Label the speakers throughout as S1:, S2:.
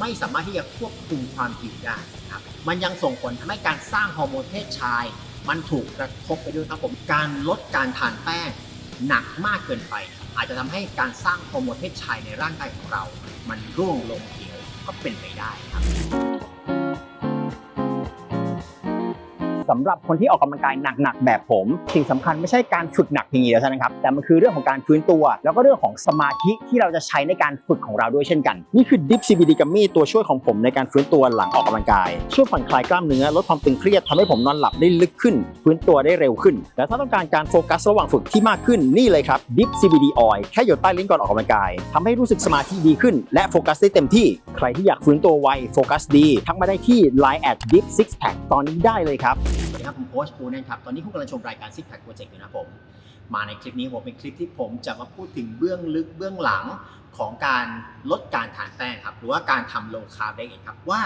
S1: ไม่สามารถที่จะควบคุมความหิวได้ครับมันยังส่งผลทำให้การสร้างฮอร์โมนเพศชาย มันถูกกระทบไปด้วยครับผมการลดการทานแป้งหนักมากเกินไป อาจจะทำให้การสร้างฮอร์โมนเพศชายในร่างกายของเรา มันร่วงลงเหวก็เป็นไปได้ครับ
S2: สำหรับคนที่ออกกำลังกายหนักๆแบบผม สิ่งสำคัญไม่ใช่การฝึกหนักเพียงอย่างเดียวนั้นครับแต่มันคือเรื่องของการฟื้นตัว แล้วก็เรื่องของสมาธิที่เราจะใช้ในการฝึกของเราด้วยเช่นกัน นี่คือ Dip CBD Gummy ตัวช่วยของผมในการฟื้นตัวหลังออกกำลังกาย ช่วยผ่อนคลายกล้ามเนื้อลดความตึงเครียดทำให้ผมนอนหลับได้ลึกขึ้น ฟื้นตัวได้เร็วขึ้น และถ้าต้องการการโฟกัสระหว่างฝึกที่มากขึ้นนี่เลยครับ Dip CBD Oil แค่หยดใต้ลิ้นก่อนออกกำลังกายทำให้รู้สึกสมาธิดีขึ้น และโฟกัสได้เต็มที่ ใครที่อยากฟื้นตัวไวโฟกัสดีทักมาได้ที่ Line at Dip Six Pack ตอนนี้ได้เลยครับ
S1: สวัสดีครับผมโค้ชปูนันครับ ตอนนี้คุณกำลังชมรายการ Six Pack Project อยู่นะผม มาในคลิปนี้ผมเป็นคลิปที่ผมจะมาพูดถึงเบื้องลึกเบื้องหลังของการลดการทานแป้งครับ หรือว่าการทำโลคาร์บเองครับว่า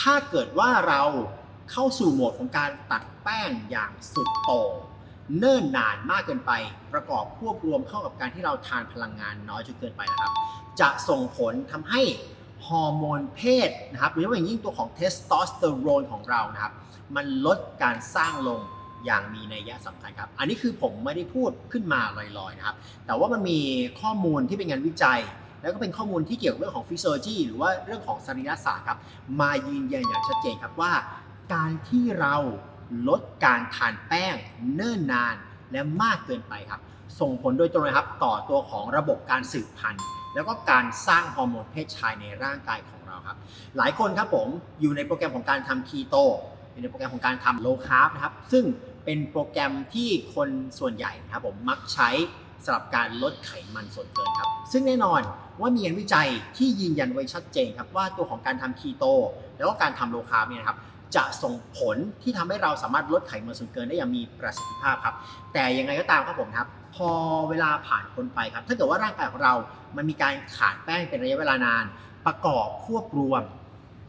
S1: ถ้าเกิดว่าเราเข้าสู่โหมดของการตัดแป้งอย่างสุดโต่งเนิ่นนานมากเกินไป ประกอบควบรวมเข้ากับการที่เราทานพลังงานน้อยจนเกินไปนะครับ จะส่งผลทำให้ฮอร์โมนเพศนะครับหรือว่าอย่างยิ่งตัวของเทสโทสเตอโรนของเรานะครับ มันลดการสร้างลงอย่างมีนัยยะสำคัญครับ อันนี้คือผมไม่ได้พูดขึ้นมาลอยๆนะครับ แต่ว่ามันมีข้อมูลที่เป็นงานวิจัย แล้วก็เป็นข้อมูลที่เกี่ยวกับเรื่องของฟิสิโลจีหรือว่าเรื่องของสรีรศาสตร์ครับ มายืนยันอย่างชัดเจนครับว่า การที่เราลดการทานแป้งเนิ่นนานและมากเกินไปครับ ส่งผลโดยตรงนะครับต่อตัวของระบบการสืบพันธุ์ แล้วก็การสร้างฮอร์โมนเพศชายในร่างกายของเราครับ หลายคนครับผมอยู่ในโปรแกรมของการทำคีโต อยู่ในโปรแกรมของการทำโลคาร์บนะครับ ซึ่งเป็นโปรแกรมที่คนส่วนใหญ่นะครับผมมักใช้สำหรับการลดไขมันส่วนเกินครับ ซึ่งแน่นอนว่ามีงานวิจัยที่ยืนยันไว้ชัดเจนครับว่าตัวของการทำคีโต แล้วก็การทำโลคาร์บเนี่ยนะครับจะส่งผลที่ทำให้เราสามารถลดไขมันส่วนเกินได้อย่างมีประสิทธิภาพครับ แต่ยังไงก็ตามครับผมครับ พอเวลาผ่านพ้นไปครับ ถ้าเกิดว่าร่างกายของเรา มันมีการขาดแป้งเป็นระยะเวลานาน ประกอบควบรวม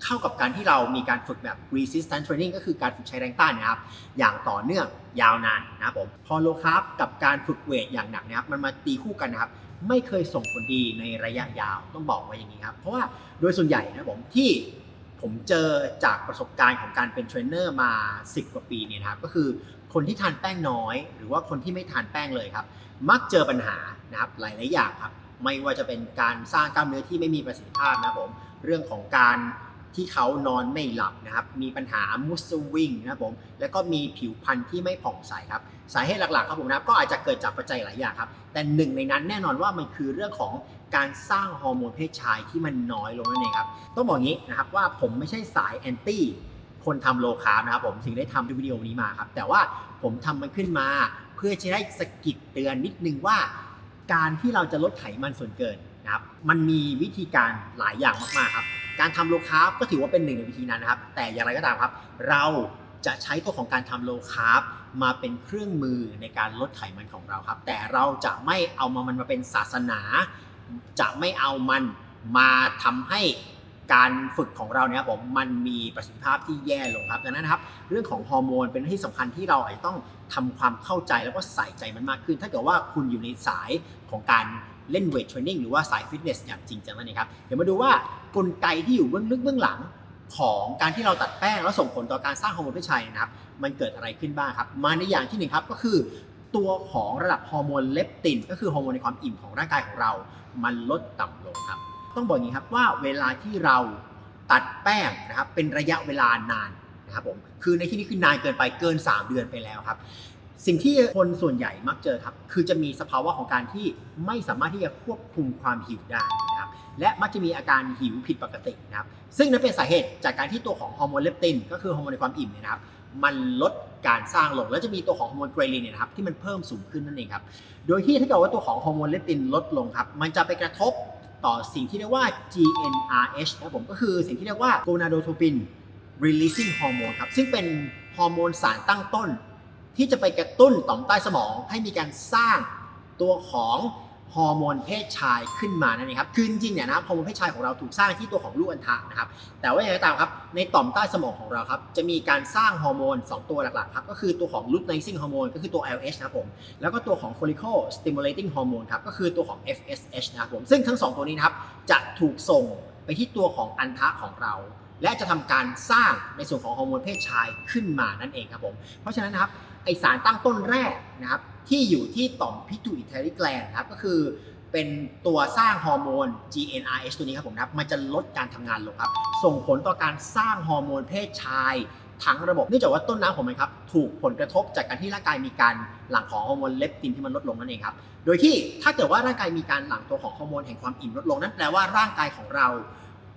S1: เข้ากับการที่เรามีการฝึกแบบ resistance training ก็คือการฝึกใช้แรงต้านนะครับ อย่างต่อเนื่องยาวนานนะครับผมพอโลคาร์บกับการฝึกเวทอย่างหนักนะครับ มันมาตีคู่กันนะครับ ไม่เคยส่งผลดีในระยะยาวต้องบอกไว้อย่างนี้ครับ เพราะว่าโดยส่วนใหญ่นะครับผมที่ผมเจอจากประสบการณ์ของการเป็นเทรนเนอร์มา 10 กว่าปีเนี่ยนะครับ ก็คือคนที่ทานแป้งน้อย หรือว่าคนที่ไม่ทานแป้งเลยครับ มักเจอปัญหานะครับหลายๆอย่างครับไม่ว่าจะเป็นการสร้างกล้ามเนื้อที่ไม่มีประสิทธิภาพนะครับผมเรื่องของการ ที่เขานอนไม่หลับนะครับ มีปัญหามุสวิงนะครับผม แล้วก็มีผิวพรรณที่ไม่ผ่องใสครับ สาเหตุหลักๆครับผมนะครับก็อาจจะเกิดจากปัจจัยหลายอย่างครับ แต่หนึ่งในนั้นแน่นอนว่ามันคือเรื่องของการสร้างฮอร์โมนเพศชายที่มันน้อยลงนั่นเองครับ ต้องบอกงี้นะครับว่าผมไม่ใช่สายแอนตี้คนทำโลคาร์บนะครับผมถึงได้ทำวิดีโอนี้มาครับ แต่ว่าผมทำมันขึ้นมาเพื่อจะได้สกิดเตือนนิดนึงว่า การที่เราจะลดไขมันส่วนเกินนะครับ มันมีวิธีการหลายอย่างมากๆครับ การทำโลคาร์บก็ถือว่าเป็นหนึ่งในวิธีนั้นนะครับ แต่อย่างไรก็ตามครับ เราจะใช้ตัวของการทำโลคาร์บมาเป็นเครื่องมือในการลดไขมันของเราครับ แต่เราจะไม่เอามามันมาเป็นศาสนา จะไม่เอามันมาทำให้การฝึกของเราเนี่ยครับผมมันมีประสิทธิภาพที่แย่ลงครับดังนั้นนะครับ เรื่องของฮอร์โมนเป็นเรื่องที่สำคัญที่เราอาจจะต้องทำความเข้าใจแล้วก็ใส่ใจมันมากขึ้น ถ้าเกิดว่าคุณอยู่ในสายของการ เล่นเวทเทรนนิ่งหรือว่าสายฟิตเนสอย่างจริงจังนั่นเองครับ เดี๋ยวมาดูว่ากลไกที่อยู่เบื้องลึกเบื้องหลังของการที่เราตัดแป้งแล้วส่งผลต่อการสร้างฮอร์โมนเพศชายนะครับ มันเกิดอะไรขึ้นบ้างครับ มาในอย่างที่หนึ่งครับก็คือตัวของระดับฮอร์โมนเลปติน ก็คือฮอร์โมนในความอิ่มของร่างกายของเรา มันลดต่ำลงครับ ต้องบอกอย่างนี้ครับว่าเวลาที่เราตัดแป้งนะครับเป็นระยะเวลานานนะครับผมคือในที่นี้คือนานเกินไปเกิน 3 เดือนไปแล้วครับ สิ่งที่คนส่วนใหญ่มักเจอครับ คือจะมีสภาวะของการที่ไม่สามารถที่จะควบคุมความหิวได้นะครับ และมักจะมีอาการหิวผิดปกตินะครับ ซึ่งนั่นเป็นสาเหตุจากการที่ตัวของฮอร์โมนเลปตินก็คือฮอร์โมนในความอิ่มเนี่ยนะครับ มันลดการสร้างลง แล้วจะมีตัวของฮอร์โมนเกรลินเนี่ยนะครับที่มันเพิ่มสูงขึ้นนั่นเองครับ โดยที่ถ้าเกิดว่าตัวของฮอร์โมนเลปตินลดลงครับ มันจะไปกระทบต่อสิ่งที่เรียกว่า GnRH นะครับผมก็คือสิ่งที่เรียกว่า gonadotropin releasing hormone ครับ ซึ่งเป็นฮอร์โมนสารตั้งต้น ที่จะไปกระตุ้นต่อมใต้สมองให้มีการสร้างตัวของฮอร์โมนเพศชายขึ้นมานั่นเองครับ คือจริงๆเนี่ยนะครับฮอร์โมนเพศชายของเราถูกสร้างที่ตัวของลูกอัณฑะนะครับ แต่ว่าอย่างไรตามครับ ในต่อมใต้สมองของเราครับ จะมีการสร้างฮอร์โมน 2 ตัวหลักๆครับ ก็คือตัวของ luteinizing hormone ก็คือตัว LH นะครับผม แล้วก็ตัวของ follicle stimulating hormone ครับ ก็คือตัวของ FSH นะครับผม ซึ่งทั้ง 2 ตัวนี้นะครับ จะถูกส่งไปที่ตัวของอันทะของเรา และจะทำการสร้างในส่วนของฮอร์โมนเพศชายขึ้นมานั่นเองครับผมเพราะฉะนั้นนะครับไอสารตั้งต้นแรกนะครับที่อยู่ที่ต่อมพิทูอิทาริแกลนครับก็คือเป็นตัวสร้างฮอร์โมน GnRH ตัวนี้ครับผมนะครับมันจะลดการทำงานลงครับ ส่งผลต่อการสร้างฮอร์โมนเพศชายทั้งระบบเนื่องจากว่าต้นน้ำของมันครับถูกผลกระทบจากการที่ร่างกายมีการหลั่งของฮอร์โมนเลปตินที่มันลดลงนั่นเองครับ โดยที่ถ้าเกิดว่าร่างกายมีการหลั่งตัวของฮอร์โมนแห่งความอิ่มลดลง นั่นแปลว่าร่างกายของเรา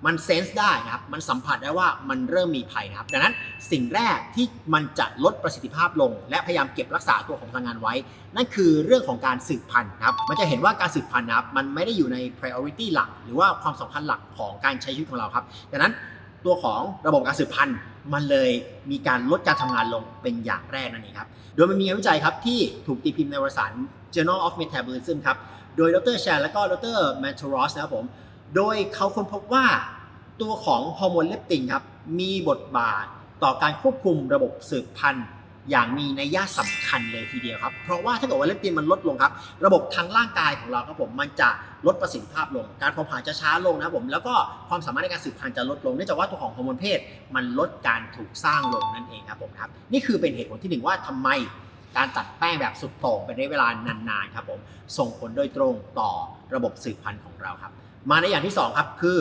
S1: มันเซนส์ได้นะครับ มันสัมผัสได้ว่ามันเริ่มมีภัยนะครับ ดังนั้นสิ่งแรกที่มันจะลดประสิทธิภาพลง และพยายามเก็บรักษาตัวของพลังงานไว้ นั่นคือเรื่องของการสืบพันธุ์นะครับ มันจะเห็นว่าการสืบพันธุ์นะครับ มันไม่ได้อยู่ใน priority หลัก หรือว่าความสำคัญหลักของการใช้ชีวิตของเราครับ ดังนั้นตัวของระบบการสืบพันธุ์มันเลยมีการลดการทำงานลงเป็นอย่างแรกนั่นเองครับ โดยมันมีงานวิจัยครับที่ถูกตีพิมพ์ในวารสาร Journal of Metabolism ครับ โดยดรแชร์และก็ดรแมนทรอสนะครับผม โดยเขาค้นพบว่าตัวของฮอร์โมนเลปตินครับมีบทบาทต่อการควบคุมระบบสืบพันธุ์อย่างมีนัยยะสำคัญเลยทีเดียวครับ เพราะว่าถ้าเกิดว่าเลปตินมันลดลงครับ ระบบทางร่างกายของเราครับผมมันจะลดประสิทธิภาพลง การเผาผลาญจะช้าลงนะครับผม แล้วก็ความสามารถในการสืบพันธุ์จะลดลง เนื่องจากว่าตัวของฮอร์โมนเพศมันลดการถูกสร้างลงนั่นเองครับผมครับ นี่คือเป็นเหตุผลที่หนึ่งว่าทำไมการตัดแป้งแบบสุดโต่งเป็นระยะเวลานานๆครับผม ส่งผลโดยตรงต่อระบบสืบพันธุ์ของเราครับ มาในอย่างที่สองครับ คือ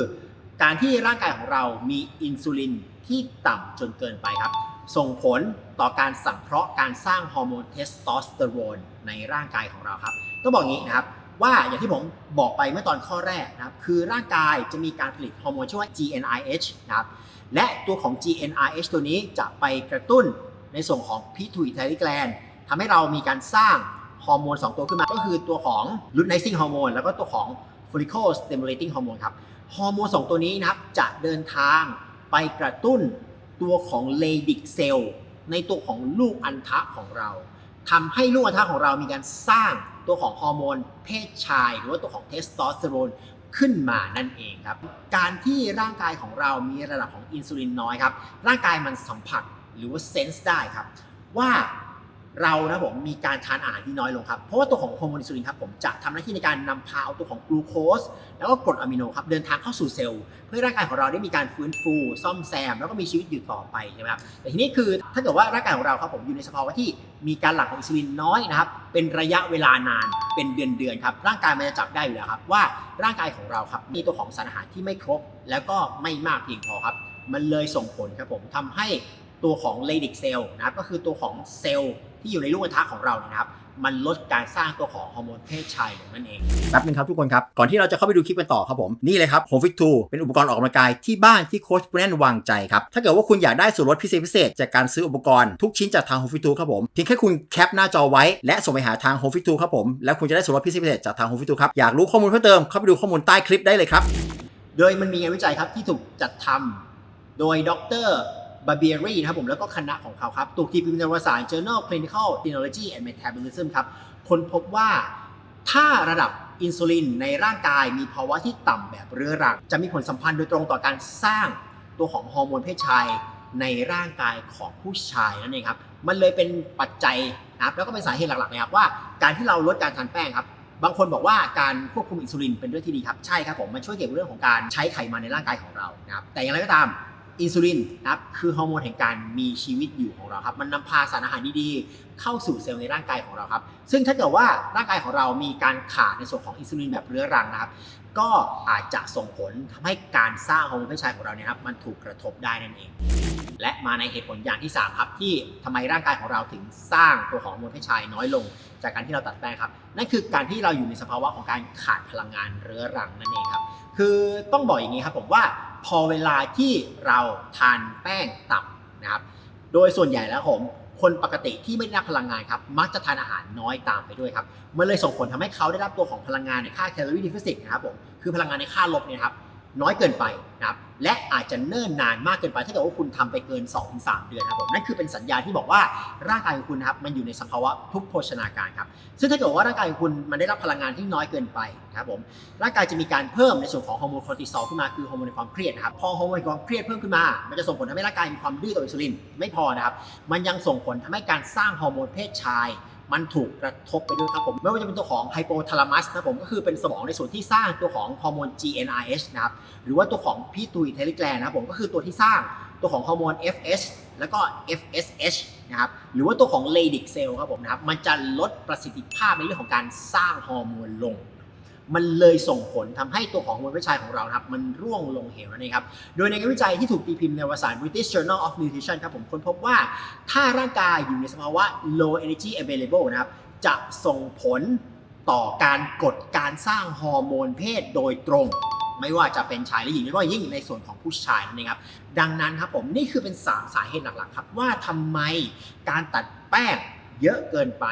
S1: การที่ร่างกายของเรามีอินซูลินที่ต่ำจนเกินไปครับ ส่งผลต่อการสังเคราะห์การสร้างฮอร์โมนเทสโทสเตอโรนในร่างกายของเราครับต้องบอกงี้นะครับว่าอย่างที่ผมบอกไปเมื่อตอนข้อแรกนะครับคือร่างกายจะมีการผลิตฮอร์โมนชื่อว่า GnRH นะครับและตัวของ GnRH ตัวนี้จะไปกระตุ้นในส่วนของ pituitary gland ทำให้เรามีการสร้างฮอร์โมน 2 ตัวขึ้นมา ก็คือตัวของ luteinizing hormone แล้วก็ตัวของ follicle stimulating hormone ครับฮอร์โมน2ตัวนี้นะครับจะเดินทางไปกระตุ้นตัวของเลดิกเซลล์ในตัวของลูกอัณฑะของเราทำให้ลูกอัณฑะของเรามีการสร้างตัวของฮอร์โมนเพศชาย หรือว่าตัวของเทสโทสเตอโรนขึ้นมานั่นเองครับ การที่ร่างกายของเรามีระดับของอินซูลินน้อยครับ ร่างกายมันสัมผัสหรือว่าเซนส์ได้ครับ ว่า เรานะผมมีการทานอาหารที่น้อยลงครับ เพราะว่าตัวของฮอร์โมนอินซูลินครับผมจะทำหน้าที่ในการนำพาเอาตัวของกลูโคสแล้วก็กรดอะมิโนครับเดินทางเข้าสู่เซลล์เพื่อร่างกายของเราได้มีการฟื้นฟู ซ่อมแซม แล้วก็มีชีวิตอยู่ต่อไปใช่ไหมครับแต่ทีนี้คือถ้าเกิดว่าร่างกายของเราครับผมอยู่ในสภาวะที่มีการหลั่งของอินซูลินน้อยนะครับเป็นระยะเวลานานเป็นเดือนๆครับร่างกายมันจะจับได้อยู่แล้วครับว่าร่างกายของเราครับมีตัวของสารอาหารที่ไม่ครบ แล้วก็ไม่มากเพียงพอครับมันเลยส่งผลครับผมทำให้ตัวของเลดิกเซลนะครับก็คือตัวของเซลล์ ที่อยู่ในลูกอัณฑะของเราเนี่ยนะครับ มันลดการสร้างตัวของฮอร์โมนเพศชายลงนั่นเองแป๊บนึงครับทุกคนครับ ก่อนที่เราจะเข้าไปดูคลิปกันต่อครับผม นี่เลยครับ Home Fit 2เป็นอุปกรณ์ออกกำลังกายที่บ้านที่โค้ชแบรนด์วางใจครับ ถ้าเกิดว่าคุณอยากได้ส่วนลดพิเศษพิเศษจากการซื้ออุปกรณ์ทุกชิ้นจากทาง Home Fit 2ครับผมเพียงแค่คุณแคปหน้าจอไว้และส่งไปหาทาง Home Fit 2ครับผมแล้วคุณจะได้ส่วนลดพิเศษพิเศษจากทาง Home Fit 2ครับอยากรู้ข้อมูลเพิ่มเติมเข้าไปดูข้อมูลใต้คลิปได้เลยครับโดยมันมีงานวิจัยครับที่ถูกจัดทำโดยดร บาเบียรีนะครับผมแล้วก็คณะของเขาครับถูกทีพิมพ์ในวารสาร Journal Clinical Immunology and Metabolism ครับค้นพบว่าถ้าระดับอินซูลินในร่างกายมีภาวะที่ต่ำแบบเรื้อรัง จะมีผลสัมพันธ์โดยตรงต่อการสร้างตัวของฮอร์โมนเพศชายในร่างกายของผู้ชายนั่นเองครับ มันเลยเป็นปัจจัยนะครับแล้วก็เป็นสาเหตุหลักๆนะครับว่าการที่เราลดการทานแป้งครับ บางคนบอกว่าการควบคุมอินซูลินเป็นเรื่องที่ดีครับ ใช่ครับผม มันช่วยเกี่ยวกับเรื่องของการใช้ไขมันในร่างกายของเรานะครับ แต่อย่างไรก็ตาม อินซูลินนะครับคือฮอร์โมนแห่งการมีชีวิตอยู่ของเราครับมันนำพาสารอาหารดีๆเข้าสู่เซลล์ในร่างกายของเราครับ ซึ่งถ้าเกิดว่าร่างกายของเรามีการขาดในส่วนของอินซูลินแบบเรื้อรังนะครับ ก็อาจจะส่งผลทำให้การสร้างฮอร์โมนเพศชายของเราเนี่ยครับมันถูกกระทบได้นั่นเอง และมาในเหตุผลอย่างที่ 3 ครับ ที่ทำไมร่างกายของเราถึงสร้างตัวของฮอร์โมนเพศชายน้อยลง จากการที่เราตัดแป้งครับนั่นคือการที่เราอยู่ในสภาวะของการขาดพลังงานเรื้อรังนั่นเองครับคือต้องบอกอย่างนี้ครับผมว่า พอเวลาที่เราทานแป้งตับนะครับ โดยส่วนใหญ่แล้วผมคนปกติที่ไม่ได้รับพลังงานครับมักจะทานอาหารน้อยตามไปด้วยครับมันเลยส่งผลทำให้เขาได้รับตัวของพลังงานในค่าแคลอรี่ดิฟิสิตนะครับผมคือพลังงานในค่าลบเนี่ยครับ น้อยเกินไปนะครับและอาจจะเนิ่นนานมากเกินไป ถ้าเกิดว่าคุณทำไปเกิน 2-3 เดือนนะครับผมนั่นคือเป็นสัญญาณที่บอกว่าร่างกายของคุณนะครับมันอยู่ในสภาวะทุกข์โภชนาการครับซึ่งถ้าเกิดว่าร่างกายของคุณมันได้รับพลังงานที่น้อยเกินไปนะครับผมร่างกายจะมีการเพิ่มในส่วนของฮอร์โมนคอร์ติซอลขึ้นมาคือฮอร์โมนความเครียดครับพอฮอร์โมนในความเครียดเพิ่มขึ้นมา มันจะส่งผลทำให้ร่างกายมีความดื้อต่ออินซูลินไม่พอนะครับมันยังส่งผลทำให้การสร้างฮอร์โมนเพศชาย มันถูกกระทบไปด้วยครับผม ไม่ว่าจะเป็นตัวของไฮโปทาลามัสนะผมก็คือเป็นสมองในส่วนที่สร้างตัวของฮอร์โมน GnRH นะครับ หรือว่าตัวของพีตุยเทลิแกลนนะครับผมก็คือตัวที่สร้างตัวของฮอร์โมน FH แล้วก็ FSH นะครับ หรือว่าตัวของเลดิกเซลครับผมนะครับ มันจะลดประสิทธิภาพในเรื่องของการสร้างฮอร์โมนลง มันเลยส่งผลทำให้ตัวของฮอร์โมนเพศชายของเราครับมันร่วงลงเหวนั่นเองครับ โดยในงานวิจัยที่ถูกตีพิมพ์ในวารสาร British Journal of Nutrition ครับผมค้นพบว่าถ้าร่างกายอยู่ในสภาวะ low energy available นะครับจะส่งผลต่อการกดการสร้างฮอร์โมนเพศโดยตรง ไม่ว่าจะเป็นชายหรือหญิงแล้วก็ยิ่งในส่วนของผู้ชายนั่นเองครับ ดังนั้นครับผมนี่คือเป็น 3 สาเหตุหลักๆ ครับ ว่าทำไมการตัดแป้งเยอะเกินไป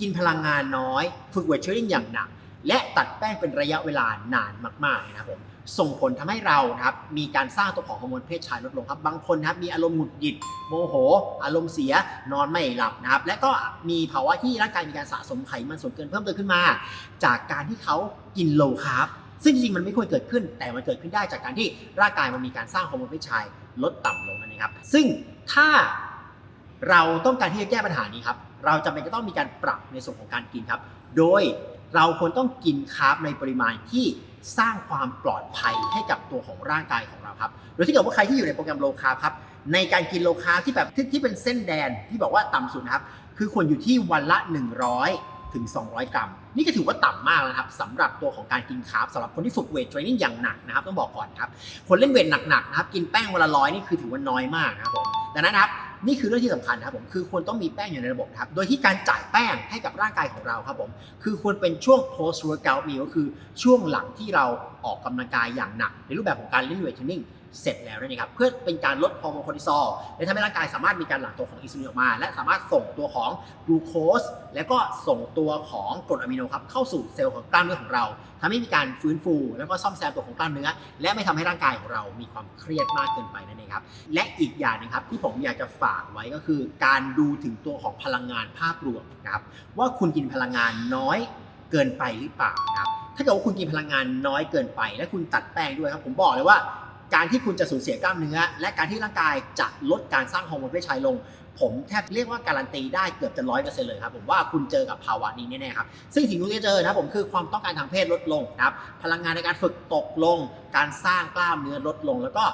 S1: กินพลังงานน้อย ฝึกเวทเทรนนิ่งอย่างหนัก และตัดแป้งเป็นระยะเวลานานมากๆนะครับผมส่งผลทำให้เรานะครับมีการสร้างตัวของฮอร์โมนเพศชายลดลงครับ บางคนนะครับมีอารมณ์หงุดหงิดโมโห อารมณ์เสียนอนไม่หลับนะครับ และก็มีภาวะที่ร่างกายมีการสะสมไขมันส่วนเกินเพิ่มเติมขึ้นมา จากการที่เขากินโลคาร์บซึ่งจริงๆมันไม่ควรเกิดขึ้น แต่มันเกิดขึ้นได้จากการที่ร่างกายมันมีการสร้างฮอร์โมนเพศชายลดต่ำลงนั่นเองครับ ซึ่งถ้าเราต้องการที่จะแก้ปัญหานี้ครับเราจำเป็นจะต้องมีการปรับในส่วนของการกินครับ โดย เราควรต้องกินคาร์บในปริมาณที่สร้างความปลอดภัยให้กับตัวของร่างกายของเราครับโดยที่เกิดว่าใครที่อยู่ในโปรแกรมโลคาร์บครับในการกินโลคาร์บที่แบบที่ที่เป็นเส้นแดนที่บอกว่าต่ำสุดนะครับคือควรอยู่ที่วันละ 100 ถึง 200 กรัม นี่ก็ถือว่าต่ำมากแล้วนะครับสำหรับตัวของการกินคาร์บสำหรับคนที่ฝึกเวทเทรนนิ่งอย่างหนักนะครับต้องบอกก่อนครับคนเล่นเวทหนักๆนะครับกินแป้งวันละร้อยนี่คือถือว่าน้อยมากนะครับผมดังนั้นนะครับ นี่คือเรื่องที่สำคัญครับผมคือควรต้องมีแป้งอยู่ในระบบครับ โดยที่การจ่ายแป้งให้กับร่างกายของเราครับผมคือควรเป็นช่วง post workout meal ก็คือช่วงหลังที่เราออกกำลังกายอย่างหนัก ในรูปแบบของการเล่นเวทเทรนนิ่ง เสร็จแล้วนั่นเองครับเพื่อเป็นการลดฮอร์โมนคอร์ติซอลและทำให้ร่างกายสามารถมีการหลั่งตัวของอินซูลินออกมา และสามารถส่งตัวของกลูโคสแล้วก็ส่งตัวของกรดอะมิโนครับเข้าสู่เซลล์ของกล้ามเนื้อของเราทำให้มีการฟื้นฟู แล้วก็ซ่อมแซมตัวของกล้ามเนื้อ และไม่ทำให้ร่างกายของเรามีความเครียดมากเกินไปนั่นเองครับและอีกอย่างหนึงครับที่ผมอยากจะฝากไว้ก็คือ การดูถึงตัวของพลังงานภาพรวมนะครับว่าคุณกินพลังงานน้อยเกินไปหรือเปล่านะครับถ้าเกิดว่าคุณกินพลังงานน้อยเกินไป และคุณตัดแป้งด้วยครับผมบอกเลยว่า การที่คุณจะสูญเสียกล้ามเนื้อ และการที่ร่างกายจะลดการสร้างฮอร์โมนเพศชายลง ผมแทบเรียกว่าการันตีได้เกือบจะร้อยเปอร์เซ็นต์เลยครับผมว่าคุณเจอกับภาวะนี้แน่ๆครับซึ่งสิ่งที่จะเจอนะครับผมคือความต้องการทางเพศลดลงนะครับพลังงานในการฝึกตกลง การสร้างกล้ามเนื้อลดลง แล้วก็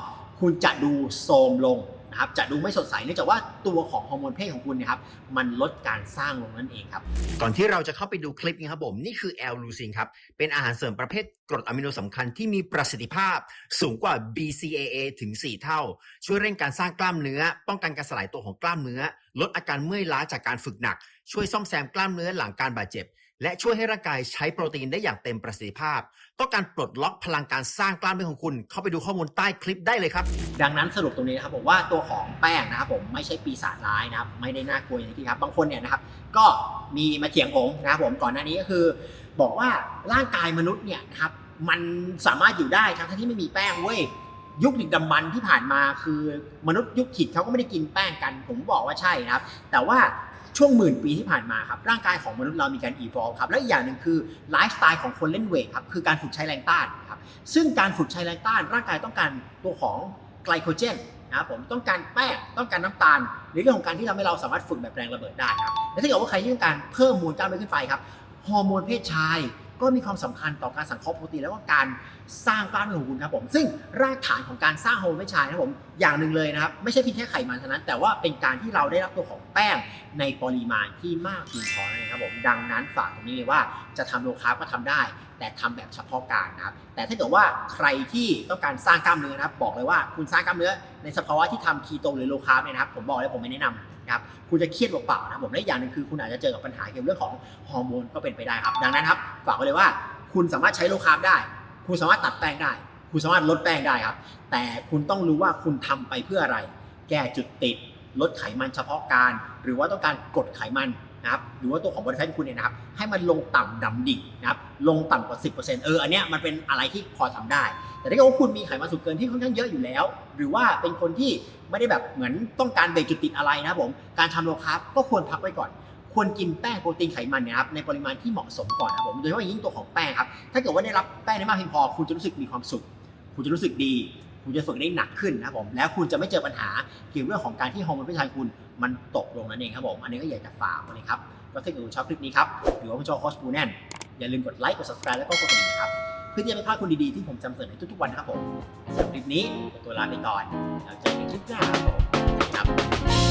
S1: คุณจะดูโทรมลง ครับจะดูไม่สดใสเนื่องจากว่าตัวของฮอร์โมนเพศของคุณเนะครับมันลดการสร้างลงนั่นเองครับ
S3: ก่อนที่เราจะเข้าไปดูคลิปนี้ครับผม นี่คือแอลลูซินครับ เป็นอาหารเสริมประเภทกรดอะมิโนสำคัญที่มีประสิทธิภาพสูงกว่า BCAA ถึง 4 เท่า ช่วยเร่งการสร้างกล้ามเนื้อ ป้องกันการสลายตัวของกล้ามเนื้อ ลดอาการเมื่อยล้าจากการฝึกหนัก ช่วยซ่อมแซมกล้ามเนื้อหลังการบาดเจ็บ และช่วยให้ร่างกายใช้โปรตีนได้อย่างเต็มประสิทธิภาพ ต้องการปลดล็อกพลังการสร้างกล้ามเนื้อของคุณ เข้าไปดูข้อมูลใต้คลิปได้เลยครับ
S1: ดังนั้นสรุปตรงนี้นะครับผมว่าตัวของแป้งนะครับผมไม่ใช่ปีศาจร้ายนะครับไม่ได้น่ากลัวอย่างที่ครับ บางคนเนี่ยนะครับก็มีมาเถียงผมนะครับผมก่อนหน้านี้ก็คือ บอกว่าร่างกายมนุษย์เนี่ยนะครับมันสามารถอยู่ได้ทั้งที่ไม่มีแป้งเว้ยยุคดึกดำบรรที่ผ่านมาคือมนุษย์ยุคหินเขาก็ไม่ได้กินแป้งกัน ผมบอกว่าใช่นะครับ แต่ว่า ช่วงหมื่นปีที่ผ่านมาครับร่างกายของมนุษย์เรามีการอีวอลครับและอีกอย่างหนึ่งคือไลฟ์สไตล์ของคนเล่นเวทครับคือการฝึกใช้แรงต้านครับซึ่งการฝึกใช้แรงต้าน ร่างกายต้องการตัวของไกลโคเจนนะครับผมต้องการแป้งต้องการน้ำตาลในเรื่องของการที่ทำให้เราสามารถฝึกแบบแรงระเบิดได้ครับและถ้าเกิดว่าใครที่ต้องการเพิ่มมวลกล้ามเนื้อขึ้นไปครับฮอร์โมนเพศชาย ก็มีความสำคัญต่อการสังเคราะห์โปรตีนแล้วก็การสร้างกล้ามเนื้อของคุณครับผม ซึ่งรากฐานของการสร้างฮอร์โมนเพศชายนะครับผมอย่างหนึ่งเลยนะครับ ไม่ใช่เพียงแค่ไขมันเท่านั้น แต่ว่าเป็นการที่เราได้รับตัวของแป้งในปริมาณที่มากเพียงพอนั่นเองครับผมดังนั้นฝากตรงนี้เลยว่าจะทำโลคาร์บก็ทำได้ แต่ทำแบบเฉพาะการนะครับแต่ถ้าเกิดว่าใครที่ต้องการสร้างกล้ามเนื้อนะครับ บอกเลยว่าคุณสร้างกล้ามเนื้อในสภาวะที่ทำคีโตหรือโลคาร์บเนี่ยนะครับผมบอกเลยผมไม่แนะนำ นะครับคุณจะเครียดเปล่าๆนะผมและอย่างหนึ่งคือคุณอาจจะเจอกับปัญหาเกี่ยวกับเรื่องของฮอร์โมนก็เป็นไปได้ครับ ดังนั้นครับฝากไว้เลยว่าคุณสามารถใช้โลคาร์บได้ คุณสามารถตัดแป้งได้ คุณสามารถลดแป้งได้ครับ แต่คุณต้องรู้ว่าคุณทำไปเพื่ออะไร แก้จุดติด ลดไขมันเฉพาะการ หรือว่าต้องการกดไขมัน นะครับหรือว่าตัวของบริษัทคุณเนี่ยนะครับให้มันลงต่ำดำดิ่งนะครับลงต่ำกว่า 10%เอออันเนี้ยมันเป็นอะไรที่พอทำได้ แต่ถ้าเกิดว่าคุณมีไขมันส่วนเกินที่ค่อนข้างเยอะอยู่แล้ว หรือว่าเป็นคนที่ไม่ได้แบบเหมือนต้องการเบรกจุดติดอะไรนะครับผมการทำโลคาร์บก็ควรพักไว้ก่อนควรกินแป้งโปรตีนไขมันเนี่ยครับในปริมาณที่เหมาะสมก่อนนะผมโดยเฉพาะอย่างยิ่งตัวของแป้งครับถ้าเกิดว่าได้รับแป้งได้มากเพียงพอ คุณจะรู้สึกมีความสุข คุณจะรู้สึกดี คุณจะฝึกได้หนักขึ้นนะผมแล้วคุณจะไม่เจอปัญหาเกี่ยวกับเรื่องของการที่ฮอร์โมนเพศชายคุณ มันตกลงนั่นเองครับผม อันนี้ก็อยากจะฝากไว้เลยครับ ก็ถ้าเกิดคุณชอบคลิปนี้ครับหรือว่าคุณชอบโค้ชปูแน่นอย่าลืมกดไลค์ กด subscribe แล้วก็กดกระดิ่งนะครับ เพื่อที่จะไม่พลาดคนดีๆที่ผมจำเสนอในทุกๆวันนะครับผมสำหรับคลิปนี้ขอตัวลาไปก่อนแล้วเจอกันคลิปหน้าครับผม